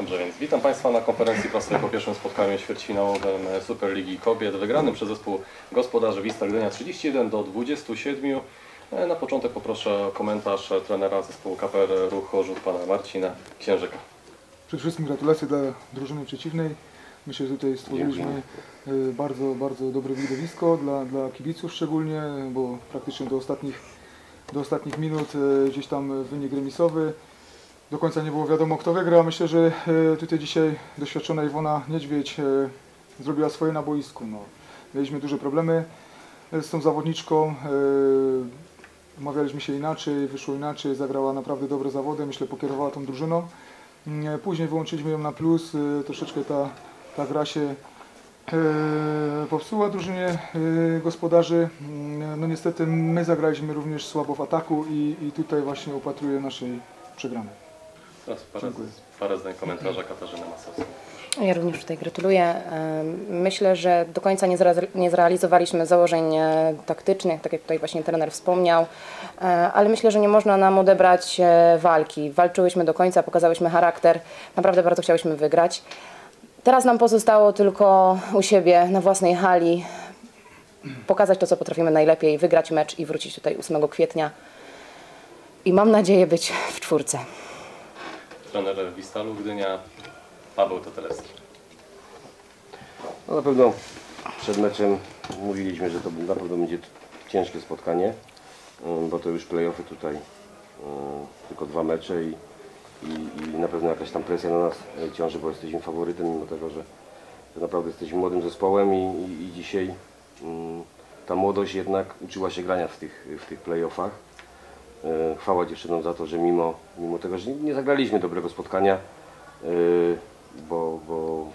Dobrze, więc witam Państwa na konferencji prasowej po pierwszym spotkaniu ćwierćfinałowym Superligi Kobiet, wygranym przez zespół gospodarzy Wisla Gdynia 31 do 27. E, Na początek poproszę o komentarz trenera zespołu KPR Ruch Chorzów, pana Marcina Księżyka. Przede wszystkim gratulacje dla drużyny przeciwnej. Myślę, że tutaj stworzyliśmy y, bardzo, bardzo dobre widowisko dla, dla kibiców szczególnie, bo praktycznie do ostatnich, do ostatnich minut y, gdzieś tam wynik remisowy. Do końca nie było wiadomo kto wygra. Myślę, że y, tutaj dzisiaj doświadczona Iwona Niedźwiedź y, zrobiła swoje na boisku. No. Mieliśmy duże problemy y, z tą zawodniczką. Umawialiśmy się inaczej, wyszło inaczej, zagrała naprawdę dobre zawody, myślę pokierowała tą drużyną. Mm, Później wyłączyliśmy ją na plus, troszeczkę ta, ta gra się popsuła drużynie gospodarzy. Mm, No niestety my zagraliśmy również słabo w ataku i, i tutaj właśnie upatruję naszej przegranej. Teraz parę, Dziękuję. parę zdań komentarza Katarzyny Masowskiej. Ja również tutaj gratuluję. Myślę, że do końca nie, zre- nie zrealizowaliśmy założeń e, taktycznych, tak jak tutaj właśnie trener wspomniał, E, ale myślę, że nie można nam odebrać e, walki. Walczyłyśmy do końca, pokazałyśmy charakter, naprawdę bardzo chciałyśmy wygrać. Teraz nam pozostało tylko u siebie na własnej hali pokazać to, co potrafimy najlepiej, wygrać mecz i wrócić tutaj 8 kwietnia. I mam nadzieję być w czwórce. Trener Wistalu Gdynia, Paweł Tetelewski. No na pewno przed meczem mówiliśmy, że to na pewno będzie ciężkie spotkanie, ym, bo to już playoffy tutaj ym, tylko dwa mecze i, i, i na pewno jakaś tam presja na nas ciąży, bo jesteśmy faworytem, mimo tego, że, że naprawdę jesteśmy młodym zespołem i, i, dzisiaj ym, ta młodość jednak uczyła się grania w tych, w tych playoffach. Y, Chwała dziewczynom za to, że mimo, mimo tego, że nie, zagraliśmy dobrego spotkania, y, bo, bo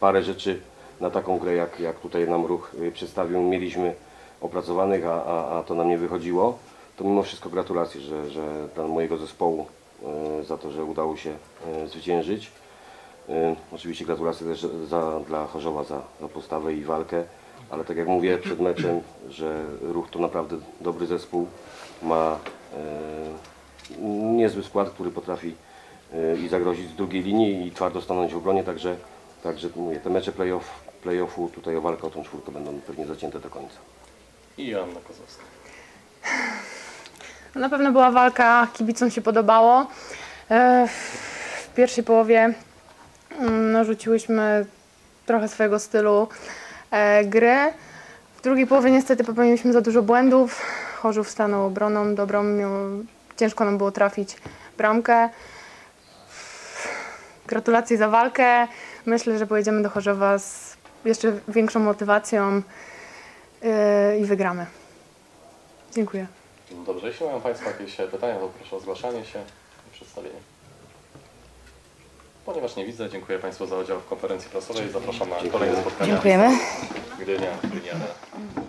parę rzeczy na taką grę, jak, jak tutaj nam ruch y, przedstawił, mieliśmy opracowanych, a, a, a to nam nie wychodziło. To mimo wszystko gratulacje, że, że dla mojego zespołu za to, że udało się zwyciężyć. Oczywiście gratulacje też za, dla Chorzowa za, za postawę i walkę, ale tak jak mówię przed meczem, że ruch to naprawdę dobry zespół, ma y, niezły skład, który potrafi y, i zagrozić z drugiej linii i twardo stanąć w obronie, także, także mówię, te mecze playoff, playoffu tutaj o walkę o tą czwórkę będą pewnie zacięte do końca. I Joanna Kozłowska. No, Na pewno była walka, kibicom się podobało. E, W pierwszej połowie mm, no, rzuciłyśmy trochę swojego stylu e, gry. W drugiej połowie niestety popełniliśmy za dużo błędów. Chorzów stanął obroną dobrą, ciężko nam było trafić bramkę. Gratulacje za walkę. Myślę, że pojedziemy do Chorzowa z jeszcze większą motywacją e, i wygramy. Dziękuję. Dobrze, jeśli mają Państwo jakieś pytania, to proszę o zgłaszanie się i przedstawienie. Ponieważ nie widzę, dziękuję Państwu za udział w konferencji prasowej. Zapraszam na kolejne spotkania. Dziękujemy. 对对对啊很